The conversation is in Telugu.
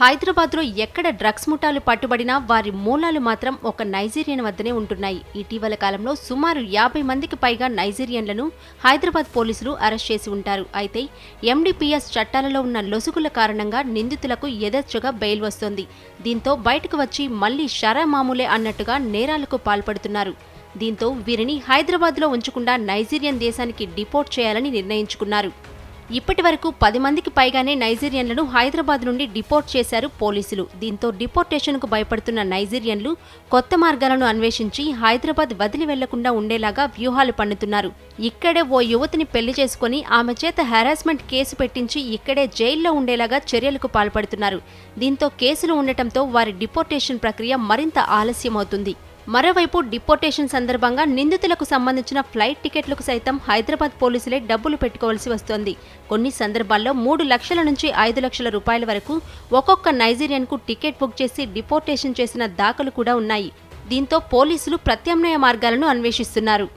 హైదరాబాద్లో ఎక్కడ డ్రగ్స్ ముఠాలు పట్టుబడినా వారి మూలాలు మాత్రం ఒక నైజీరియన్ వద్దనే ఉంటున్నాయి. ఇటీవల కాలంలో సుమారు యాభై మందికి పైగా నైజీరియన్లను హైదరాబాద్ పోలీసులు అరెస్ట్ చేసి ఉంటారు. అయితే ఎండిపిఎస్ చట్టాలలో ఉన్న లొసుగుల కారణంగా నిందితులకు యథేచ్ఛగా బెయిల్ వస్తోంది. దీంతో బయటకు వచ్చి మళ్ళీ షరా మామూలే అన్నట్టుగా నేరాలకు పాల్పడుతున్నారు. దీంతో వీరిని హైదరాబాద్లో ఉంచకుండా నైజీరియన్ దేశానికి డిపోర్ట్ చేయాలని నిర్ణయించుకున్నారు. ఇప్పటి వరకు పది మందికి పైగానే నైజీరియన్లను హైదరాబాద్ నుండి డిపోర్ట్ చేశారు పోలీసులు. దీంతో డిపోర్టేషన్కు భయపడుతున్న నైజీరియన్లు కొత్త మార్గాలను అన్వేషించి హైదరాబాద్ వదిలి వెళ్ళకుండా ఉండేలాగా వ్యూహాలు పన్నుతున్నారు ఇక్కడే ఓ యువతిని పెళ్ళి చేసుకుని ఆమె చేత హెరాస్మెంట్ కేసు పెట్టించి ఇక్కడే జైల్లో ఉండేలాగా చర్యలకు పాల్పడుతున్నారు. దీంతో కేసులు ఉండటంతో వారి డిపోర్టేషన్ ప్రక్రియ మరింత ఆలస్యమవుతుంది. మరోవైపు డిపోర్టేషన్ సందర్భంగా నిందితులకు సంబంధించిన ఫ్లైట్ టికెట్లకు సైతం హైదరాబాద్ పోలీసులే డబ్బులు పెట్టుకోవాల్సి వస్తోంది. కొన్ని సందర్భాల్లో మూడు లక్షల నుంచి ఐదు లక్షల రూపాయల వరకు ఒక్కొక్క నైజీరియన్కు టికెట్ బుక్ చేసి డిపోర్టేషన్ చేసిన దాఖలు కూడా ఉన్నాయి. దీంతో పోలీసులు ప్రత్యామ్నాయ మార్గాలను అన్వేషిస్తున్నారు.